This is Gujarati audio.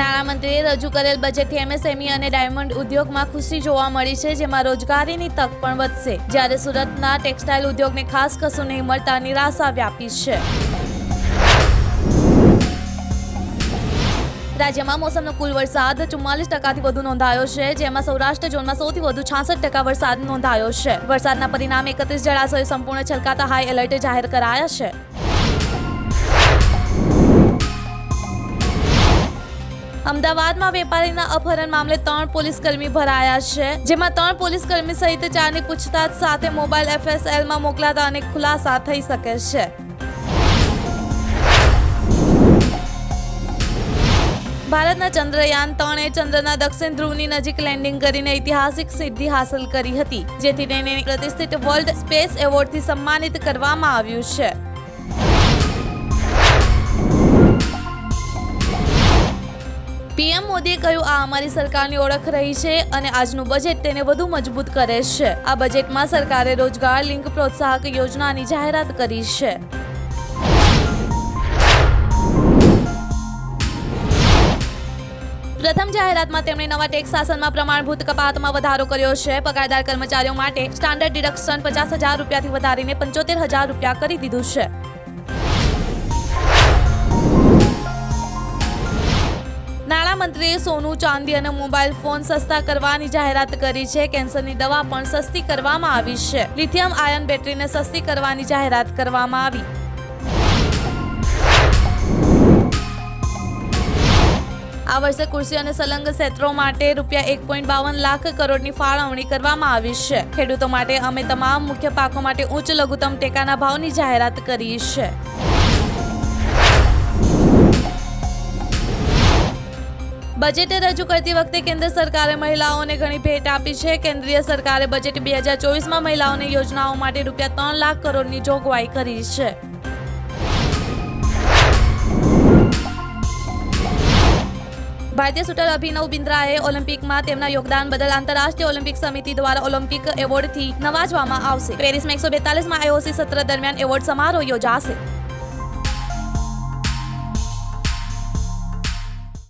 નાણામંત્રીએ રજૂ કરેલ બજેટથી એમએસએમઈ અને ડાયમંડ ઉદ્યોગમાં ખુશી જોવા મળી છે, જેમાં રોજગારીની તક પણ વધશે. જ્યારે સુરતના ટેક્સટાઇલ ઉદ્યોગને ખાસ કશું નહીં મળતા નિરાશા વ્યાપી છે. રાજ્યમાં મોસમનો કુલ વરસાદ ચુમ્માલીસ ટકાથી વધુ નોંધાયો છે, જેમાં સૌરાષ્ટ્ર ઝોનમાં સૌથી વધુ છાસઠ ટકા વરસાદ નોંધાયો છે. વરસાદના પરિણામે એકત્રીસ જળાશયો સંપૂર્ણ છલકાતા હાઈ એલર્ટ જાહેર કરાયા છે. અમદાવાદમાં વેપારીના અપહરણ મામલે ત્રણ પોલીસકર્મી ભરાયા છે, જેમાં ત્રણ પોલીસકર્મી સહિત ચારની પૂછતાછ સાથે મોબાઈલ એફએસએલમાં મોકલાતા અનેક ખુલાસા થઈ શકે છે. ભારતના ચંદ્રયાન ત્રણે ચંદ્રના દક્ષિણ ધ્રુવની નજીક લેન્ડિંગ કરીને ઐતિહાસિક સિદ્ધિ હાંસલ કરી હતી, જેથી તેને પ્રતિષ્ઠિત વર્લ્ડ સ્પેસ એવોર્ડથી સન્માનિત કરવામાં આવ્યું છે. પીએમ મોદીએ કહ્યું, આ અમારી સરકારની ઓળખ રહી છે અને આજનું બજેટ તેને વધુ મજબૂત કરે છે. આ બજેટમાં સરકારે રોજગાર લિંક પ્રોત્સાહક યોજનાની જાહેરાત કરી છે. પ્રથમ જાહેરાતમાં તેમણે નવા ટેક્સ શાસનમાં પ્રમાણભૂત કપાતમાં વધારો કર્યો છે. પગારદાર કર્મચારીઓ માટે સ્ટાન્ડર્ડ ડિડક્શન પચાસ હજાર રૂપિયાથી વધારીને પંચોતેર હજાર રૂપિયા કરી દીધું છે. નાણામંત્રીએ સોનું, ચાંદી અને મોબાઈલ ફોન સસ્તા કરવાની જાહેરાત કરી છે. કેન્સરની દવા પણ સસ્તી કરવામાં આવી છે. લિથિયમ આયન બેટરીને સસ્તી કરવાની જાહેરાત કરવામાં આવી. આ વર્ષે કૃષિ અને સલંગ ક્ષેત્રો માટે રૂપિયા એક પોઈન્ટ બાવન લાખ કરોડની ફાળવણી કરવામાં આવી છે. ખેડૂતો માટે અમે તમામ મુખ્ય પાકો માટે ઉચ્ચ લઘુત્તમ ટેકાના ભાવની જાહેરાત કરી છે. બજેટ રજૂ કરતી વખતે કેન્દ્ર સરકારે મહિલાઓને ઘણી ભેટ આપી છે. કેન્દ્રીય સરકારે બજેટ બે હજાર ચોવીસમાં મહિલાઓની યોજનાઓ માટે રૂપિયા ત્રણ લાખ કરોડની જોગવાઈ કરી છે. ભારતીય શૂટર અભિનવ બિંદ્રાએ ઓલિમ્પિકમાં તેમના યોગદાન બદલ આંતરરાષ્ટ્રીય ઓલિમ્પિક સમિતિ દ્વારા ઓલિમ્પિક એવોર્ડથી નવાજવામાં આવશે. પેરિસમાં એકસો બેતાલીસમાં આઈઓસી સત્ર દરમિયાન એવોર્ડ સમારોહ યોજાશે.